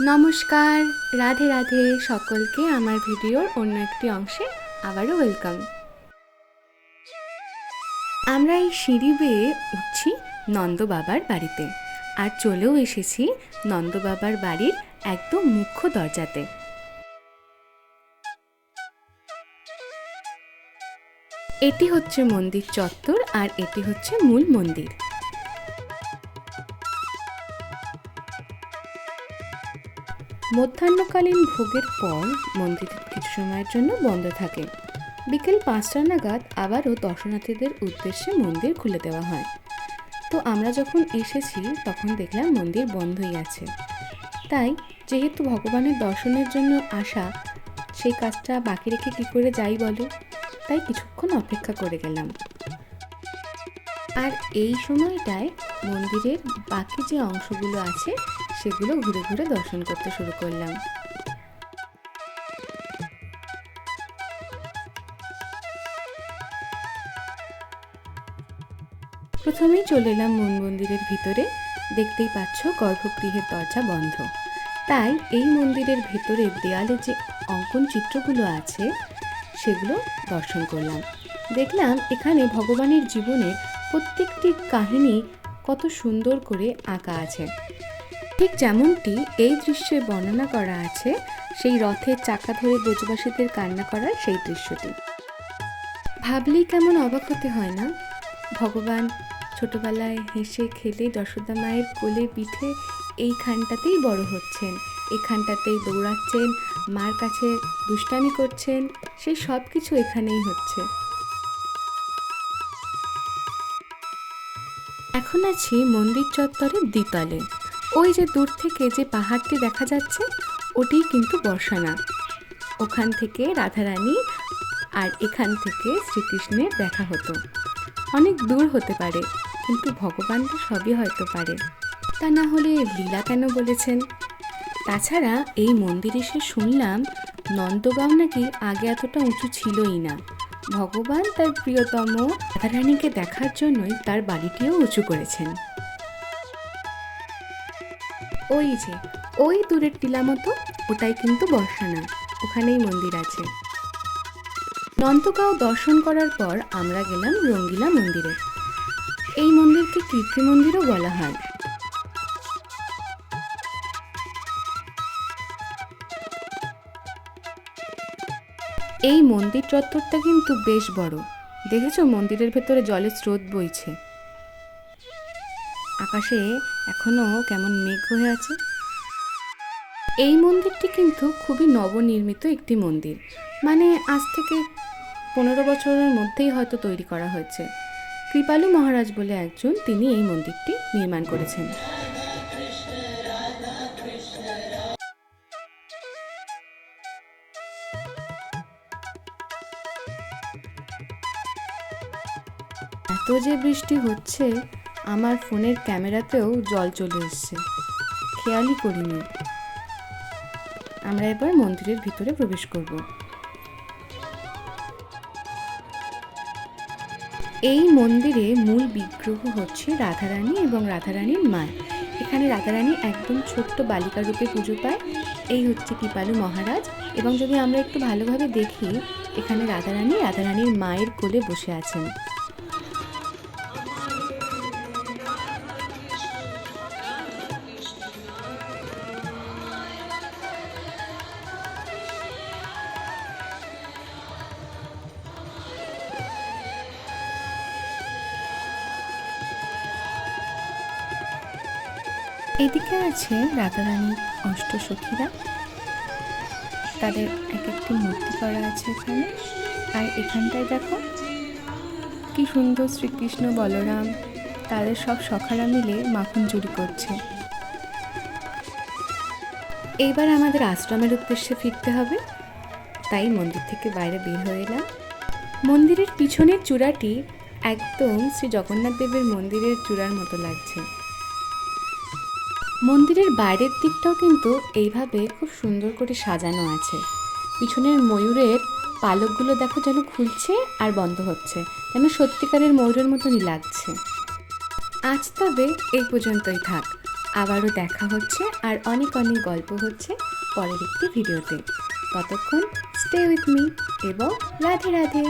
নমস্কার, রাধে রাধে সকলকে আমার ভিডিওর অন্য একটি অংশে আবারও ওয়েলকাম। আমরা এই সিঁড়ি বেয়ে উঠছি নন্দ বাবার বাড়িতে আর চলেও এসেছি নন্দ বাবার বাড়ির একদম মুখ্য দরজাতে। এটি হচ্ছে মন্দির চত্বর আর এটি হচ্ছে মূল মন্দির। মধ্যাহ্নকালীন ভোগের পর মন্দির কিছু সময়ের জন্য বন্ধ থাকে। বিকেল পাঁচটা নাগাদ আবারও দর্শনার্থীদের উদ্দেশ্যে মন্দির খুলে দেওয়া হয়। তো আমরা যখন এসেছি, তখন দেখলাম মন্দির বন্ধই আছে। তাই যেহেতু ভগবানের দর্শনের জন্য আসা, সেই কাজটা বাকি রেখে কী করে যাই বলো? তাই কিছুক্ষণ অপেক্ষা করে গেলাম। আর এই সময়টায় মন্দিরের বাকি যে অংশগুলো আছে সেগুলো ঘুরে ঘুরে দর্শন করতে শুরু করলাম। প্রথমেই চলে এলাম মন মন্দিরের ভিতরে। দেখতেই পাচ্ছ গর্ভগৃহের দরজা বন্ধ। তাই এই মন্দিরের ভেতরের দেয়ালে যে অঙ্কন চিত্রগুলো আছে, সেগুলো দর্শন করলাম। দেখলাম এখানে ভগবানের জীবনের প্রত্যেকটি কাহিনী কত সুন্দর করে আঁকা আছে। ঠিক যেমনটি এই দৃশ্যে বর্ণনা করা আছে, সেই রথের চাকা ধরে ব্রজবাসীদের কান্না করার সেই দৃশ্যটি। ভাবলেই কেমন অবাক হতে হয় না? ভগবান ছোটবেলায় হেসে খেলে যশোদা মায়ের কোলে পিঠে এইখানটাতেই বড় হচ্ছেন এখানটাতেই দৌড়াচ্ছেন, মার কাছে দুষ্টামি করছেন, সেই সব কিছু এখানেই হচ্ছে। এখন আছি মন্দির চত্বরের দ্বিতলে। ওই যে দূর থেকে যে পাহাড়টি দেখা যাচ্ছে, ওটি কিন্তু বর্ষানা। ওখান থেকে রাধারানী আর এখান থেকে শ্রীকৃষ্ণের দেখা হতো। অনেক দূর হতে পারে, কিন্তু ভগবান তো সবই হয়তো পারে। তা না হলে লীলা কেন বলেছেন? তাছাড়া এই মন্দিরে এসে শুনলাম নন্দগাঁও নাকি আগে এতটা উঁচু ছিলই না। ভগবান তার প্রিয়তম রাধারানীকে দেখার জন্যই তার বাড়িটিও উঁচু করেছেন। ওই যে, ওই দূরের টিলা মতো ওটাই কিন্তু বর্ষানা ওখানেই মন্দির আছে। নন্দগাঁও দর্শন করার পর আমরা গেলাম রঙ্গিলা মন্দিরে। এই মন্দিরকে কীর্তি মন্দিরও বলা হয়। এই মন্দির চত্বরটা কিন্তু বেশ বড়। দেখেছ মন্দিরের ভেতরে জলের স্রোত বইছে। আকাশে এখনও কেমন মেঘ হয়ে আছে? এই মন্দিরটি কিন্তু খুবই নবনির্মিত একটি মন্দির। মানে আজ থেকে পনেরো বছরের মধ্যেই হয়তো তৈরি করা হয়েছে। কৃপালু মহারাজ বলে একজন তিনি এই মন্দিরটি নির্মাণ করেছেন। এত যে বৃষ্টি হচ্ছে আমার ফোনের ক্যামেরাতেও জল চলে এসছে। খেয়ালই করিনি। আমরা এবার মন্দিরের ভিতরে প্রবেশ করব। এই মন্দিরে মূল বিগ্রহ হচ্ছে রাধারানী এবং রাধারানীর মা। এখানে রাধারানী একদম ছোট্ট বালিকা রূপে পুজো পায়। এই হচ্ছে কৃপালু মহারাজ এবং যদি আমরা একটু ভালোভাবে দেখি, এখানে রাধারানী রাধারানীর মায়ের কোলে বসে আছেন। এদিকে আছে রাধারানীর অষ্টসখীরা। তাদের এক একটি মূর্তি করা আছে এখানে। আর এখানটায় দেখো, কি সুন্দর শ্রীকৃষ্ণ বলরাম, তাদের সব সখারা মিলে মাখন চুরি করছে। এইবার আমাদের আশ্রমের উদ্দেশ্যে ফিরতে হবে। তাই মন্দির থেকে বাইরে বের হয়ে এলাম। মন্দিরের পিছনের চূড়াটি একদম শ্রী জগন্নাথ দেবের মন্দিরের চূড়ার মতো লাগছে। মন্দিরের বাইরের দিকটাও কিন্তু এইভাবে খুব সুন্দর করে সাজানো আছে। পিছনের ময়ূরের পালকগুলো দেখো যেন খুলছে আর বন্ধ হচ্ছে, যেন সত্যিকারের ময়ূরের মতনই লাগছে। আজ তবে এই পর্যন্তই থাক। আবারও দেখা হচ্ছে আর অনেক অনেক গল্প হচ্ছে পরের একটি ভিডিওতে। ততক্ষণ স্টে উইথ মি এবং রাধে রাধে।